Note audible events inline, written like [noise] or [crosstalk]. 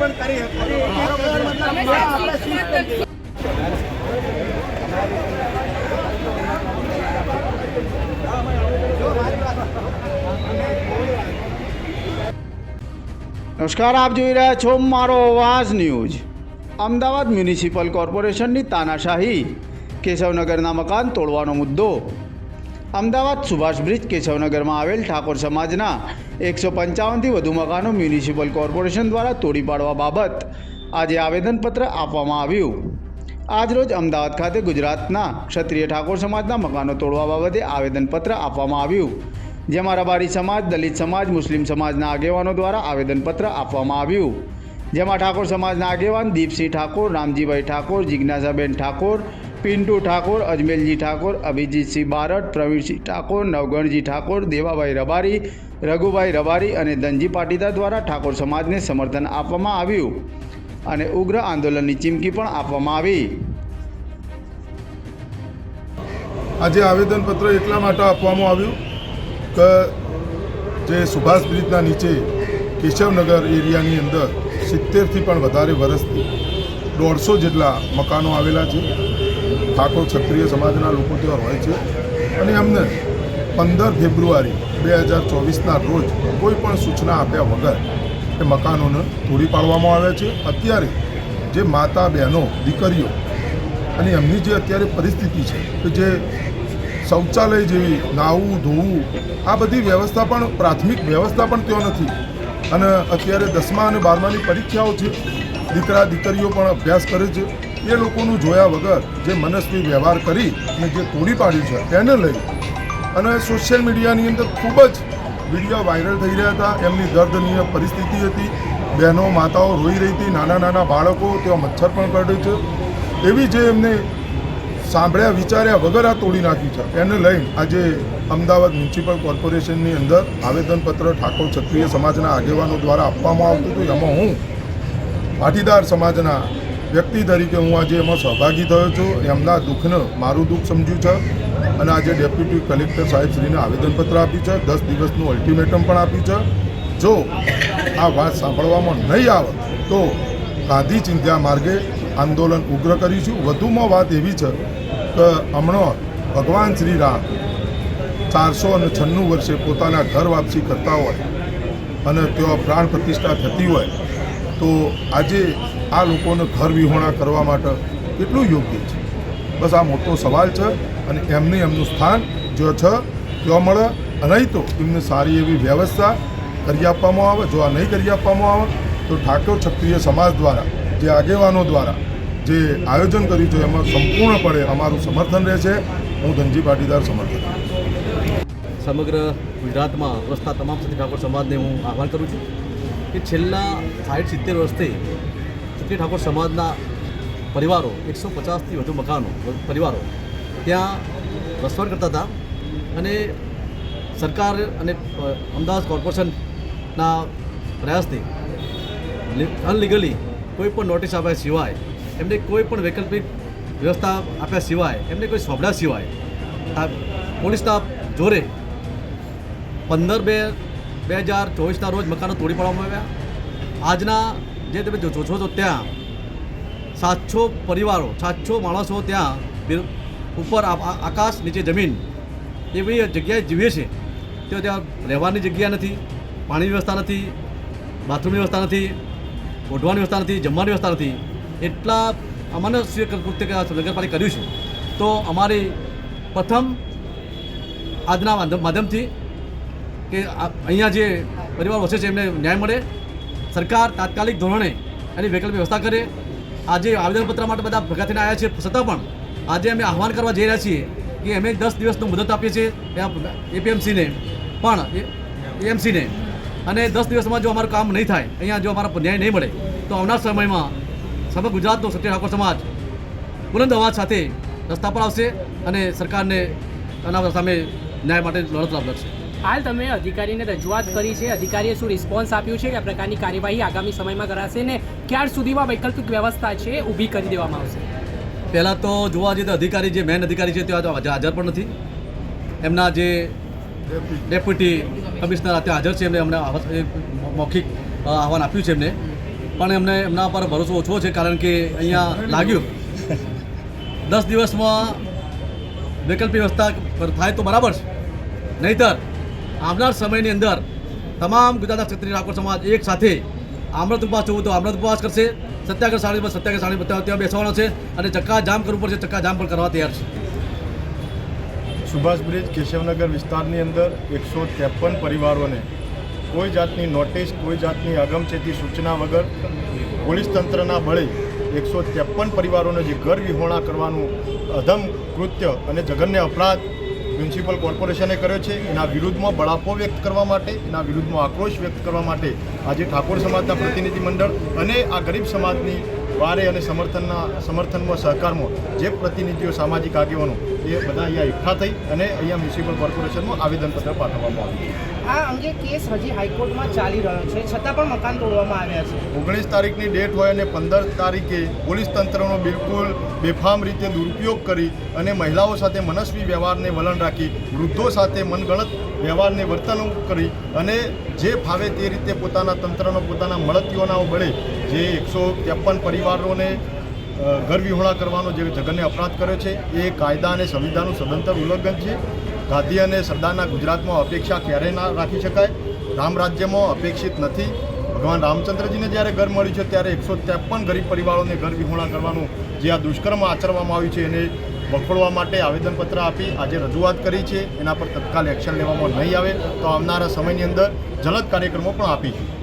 પણ કરી શકો. નમસ્કાર આપ જોઈ રહ્યા છો મારો અવાજ ન્યૂઝ. અમદાવાદ મ્યુનિસિપલ કોર્પોરેશનની તાનાશાહી. કેશવનગરના મકાન તોડવાનો મુદ્દો. અમદાવાદ સુભાષ બ્રિજ કેશવનગરમાં આવેલ ઠાકોર સમાજના એકસો પંચાવનથી વધુ મકાનો મ્યુનિસિપલ કોર્પોરેશન દ્વારા તોડી પાડવા બાબત આજે આવેદનપત્ર આપવામાં આવ્યું. આજરોજ અમદાવાદ ખાતે ગુજરાતના ક્ષત્રિય ઠાકોર સમાજના મકાનો તોડવા બાબતે આવેદનપત્ર આપવામાં આવ્યું. જેમાં રબારી સમાજ, દલિત સમાજ, મુસ્લિમ સમાજના આગેવાનો દ્વારા આવેદનપત્ર આપવામાં આવ્યું. જેમાં ઠાકોર સમાજના આગેવાન દીપસિંહ ઠાકોર, રામજીભાઈ ઠાકોર, જિજ્ઞાસાબેન ઠાકોર પિન્ટુ ઠાકોર અજમેલજી ઠાકોર, અભિજીતસિંહ બારટ પ્રવીણસિંહ ઠાકોર, નવગણજી ઠાકોર, દેવાભાઈ રબારી, રઘુભાઈ રબારી અને ધનજી પાટીદાર દ્વારા ઠાકોર સમાજને સમર્થન આપવામાં આવ્યું અને ઉગ્ર આંદોલનની ચીમકી પણ આપવામાં આવી. આજે આવેદનપત્ર એટલા માટે આપવામાં આવ્યું કે જે સુભાષ બ્રિજના નીચે કેશવનગર એરિયાની અંદર સિત્તેરથી પણ વધારે વર્ષથી દોઢસો જેટલા મકાનો આવેલા છે. ઠાકોર ક્ષત્રિય સમાજના લોકો ત્યાં હોય છે. અને એમને પંદર ફેબ્રુઆરી બે હજાર ચોવીસના રોજ કોઈ પણ સૂચના આપ્યા વગર એ મકાનોને તોડી પાડવામાં આવ્યા છે. અત્યારે જે માતા, બહેનો, દીકરીઓ અને એમની જે અત્યારે પરિસ્થિતિ છે કે જે શૌચાલય જેવી નાહવું ધોવું, આ બધી વ્યવસ્થા પણ પ્રાથમિક વ્યવસ્થા પણ ત્યાં નથી. અને અત્યારે દસમા અને બારમાની પરીક્ષાઓ છે. દીકરા, દીકરીઓ પણ અભ્યાસ કરે છે. એ લોકોનું જોયા વગર જે મનસ્વી વ્યવહાર કરી અને જે તોડી પાડ્યું છે, તેને લઈ. અને સોશિયલ મીડિયાની અંદર ખૂબ જ વીડિયો વાયરલ થઈ રહ્યા હતા. એમની દર્દનીય પરિસ્થિતિ હતી. બહેનો, માતાઓ રોઈ રહી હતી. નાના નાના બાળકો ત્યાં મચ્છર પણ કરડે છે. એવી જે એમને સાંભળ્યા, વિચાર્યા વગર આ તોડી નાખ્યું છે. એને લઈને આજે અમદાવાદ મ્યુનિસિપલ કોર્પોરેશનની અંદર આવેદનપત્ર ઠાકોર ક્ષત્રિય સમાજના આગેવાનો દ્વારા આપવામાં આવતું હતું. એમાં હું પાટીદાર સમાજના વ્યક્તિ તરીકે હું આજે એમાં સહભાગી થયો છું એમના દુઃખને મારું દુઃખ સમજ્યું છે. અને આજે ડેપ્યુટી કલેક્ટર સાહેબશ્રીને આવેદનપત્ર આપ્યું છે. દસ દિવસનું અલ્ટિમેટમ પણ આપ્યું છે. જો આ વાત સાંભળવામાં નહીં આવે, તો ગાંધી ચિંધ્યા માર્ગે આંદોલન ઉગ્ર કરીશું. વધુમાં વાત એવી છે કે હમણાં ભગવાન શ્રી રામ ચારસો અને છન્નું વર્ષે પોતાના ઘર વાપસી કરતા હોય અને તેઓ પ્રાણ પ્રતિષ્ઠા થતી હોય તો આજે આ લોકોને ઘર વિહોણા કરવા માટે કેટલું યોગ્ય છે. બસ આ મોટો સવાલ છે અને એમને એમનું સ્થાન જો છે ત્યાં મળે અને તો એમને સારી એવી વ્યવસ્થા કરી આપવામાં આવે, જો આ નહીં કરી આપવામાં આવે, તો ઠાકોર ક્ષત્રિય સમાજ દ્વારા, જે આગેવાનો દ્વારા જે આયોજન કર્યું છે, એમાં સંપૂર્ણપણે અમારું સમર્થન રહેશે. હું ધનજી પાટીદાર સમર્થન સમગ્ર ગુજરાતમાં વસતા તમામ સતી ઠાકોર સમાજને હું આહવાન કરું છું. કે છેલ્લા સાઠ સિત્તેર વર્ષથી સતી ઠાકોર સમાજના પરિવારો, એકસો પચાસથી વધુ મકાનો, પરિવારો ત્યાં વસવાટ કરતા હતા અને સરકાર અને અમદાવાદ કોર્પોરેશનના પ્રયાસથી અનલીગલી કોઈ પણ નોટિસ આપ્યા સિવાય, એમને કોઈ પણ વૈકલ્પિક વ્યવસ્થા આપ્યા સિવાય, એમને કોઈ સોંપડા સિવાય પોલીસના જોરે પંદર બે બે હજાર ચોવીસના રોજ મકાનો તોડી પાડવામાં આવ્યા. આજના જે તમે જોશો તો ત્યાં સાતસો પરિવારો, સાતસો માણસો ત્યાં ઉપર આકાશ નીચે જમીન એવી જગ્યાએ જીવે છે. તો ત્યાં રહેવાની જગ્યા નથી, પાણીની વ્યવસ્થા નથી, બાથરૂમની વ્યવસ્થા નથી ઓઢવાની વ્યવસ્થા નથી, જમવાની વ્યવસ્થા નથી. એટલા અમાનસ્ય કૃત્ય નગરપાલિકા કર્યું છે. તો અમારી પ્રથમ આજના માધ્યમથી કે અહીંયા જે પરિવાર વસે છે, એમને ન્યાય મળે. સરકાર તાત્કાલિક ધોરણે એની વૈકલ્પિક વ્યવસ્થા કરે. આજે આવેદનપત્ર માટે બધા ભેગા થઈને આવ્યા છે, છતાં પણ આજે અમે આહવાન કરવા જઈ રહ્યા છીએ કે અમે દસ દિવસનું મુદત આપીએ છીએ એપીએમસીને. પણ એએમસીને. અને દસ દિવસમાં જો અમારું કામ નહીં થાય, અહીંયા જો અમારા ન્યાય નહીં મળે, તો આવનાર સમયમાં સમગ્ર ગુજરાતનો સત્ય ઠાકોર સમાજ બુલંદ અવાજ સાથે રસ્તા પર આવશે અને સરકારને આના સામે ન્યાય માટે લડત લડશે હાલ તમે અધિકારીને રજૂઆત કરી છે. અધિકારીએ શું રિસ્પોન્સ આપ્યું છે? આ પ્રકારની કાર્યવાહી આગામી સમયમાં કરાશે ને ક્યાર સુધીમાં વૈકલ્પિક વ્યવસ્થા છે ઊભી કરી દેવામાં આવશે? પહેલાં તો જોવા જઈએ તો અધિકારી જે મેન અધિકારી છે તે હાજર પણ નથી. એમના જે ડેપ્યુટી કમિશનર અત્યારે હાજર છે, એમને અમને મૌખિક આહવાન આપ્યું છે એમને. પણ એમને, એમના પર ભરોસો ઓછો છે, કારણ કે અહીંયા લાગ્યું [laughs] દસ દિવસમાં વૈકલ્પિક વ્યવસ્થા થાય તો બરાબર છે. નહીતર આવનાર સમયની અંદર તમામ ગુજરાતના ક્ષત્રિય ઠાકોર સમાજ એક સાથે અમૃત ઉપવાસ જોવું તો અમૃત ઉપવાસ કરશે. સત્યાગ્રહ સાડી પર સત્યાગ્રહ સાડી પર ત્યાં બેસવાનો છે અને ચક્કા જામ કરવું પડશે. ચક્કા જામ પણ કરવા તૈયાર છે. સુભાષ બ્રિજ કેશવનગર વિસ્તારની અંદર એકસો ત્રેપન પરિવારોને કોઈ જાતની નોટિસ, કોઈ જાતની અગમચેતી સૂચના વગર પોલીસ તંત્રના બળે એકસો ત્રેપન પરિવારોને જે ઘર વિહોણા કરવાનું અધમ કૃત્ય અને જઘન્ય અપરાધ મ્યુનિસિપલ કોર્પોરેશને કર્યો છે. એના વિરુદ્ધમાં બળાપો વ્યક્ત કરવા માટે, એના વિરુદ્ધમાં આક્રોશ વ્યક્ત કરવા માટે આજે ઠાકોર સમાજના પ્રતિનિધિમંડળ અને આ ગરીબ સમાજની વારે અને સમર્થનના સમર્થનમાં સહકારમાં જે પ્રતિનિધિઓ સામાજિક આગેવાનો એ બધા અહીંયા એકઠા થઈ અને અહીંયા મ્યુનિસિપલ કોર્પોરેશનમાં આવેદનપત્ર પાઠવવામાં આવ્યું આ અંગે કેસ હજી હાઈકોર્ટમાં ચાલી રહ્યો છે. છતાં પણ મકાન તોડવામાં આવ્યા છે. ઓગણીસ તારીખની ડેટ હોય અને પંદર તારીખે પોલીસ તંત્રનો બિલકુલ બેફામ રીતે દુરુપયોગ કરી અને મહિલાઓ સાથે મનસ્વી વ્યવહારને વલણ રાખી વૃદ્ધો સાથે મનગણત વ્યવહારને વર્તન કરી અને જે ફાવે તે રીતે પોતાના તંત્રનો પોતાના મળતીઓના બળે જે એકસો ત્રેપન પરિવારોને અ, ઘર વિહોણા કરવાનો જે જઘન્ય અપરાધ કર્યો છે એ કાયદા અને સંવિધાનનું સદંતર ઉલ્લંઘન છે. ગાંધી અને સરદારના ગુજરાતમાં અપેક્ષા ક્યારેય ના રાખી શકાય. રામ રાજ્યમાં અપેક્ષિત નથી. ભગવાન રામચંદ્રજીને જ્યારે ઘર મળ્યું છે ત્યારે એકસો ત્રેપન ગરીબ પરિવારોને ઘર વિહોણા કરવાનું જે આ દુષ્કર્મ આચરવામાં આવ્યું છે એને વખોડવા માટે આવેદનપત્ર આપી આજે રજૂઆત કરી છે. એના પર તત્કાલ એક્શન લેવામાં નહીં આવે તો આવનારા સમયની અંદર જલદ કાર્યક્રમો પણ આપીશું.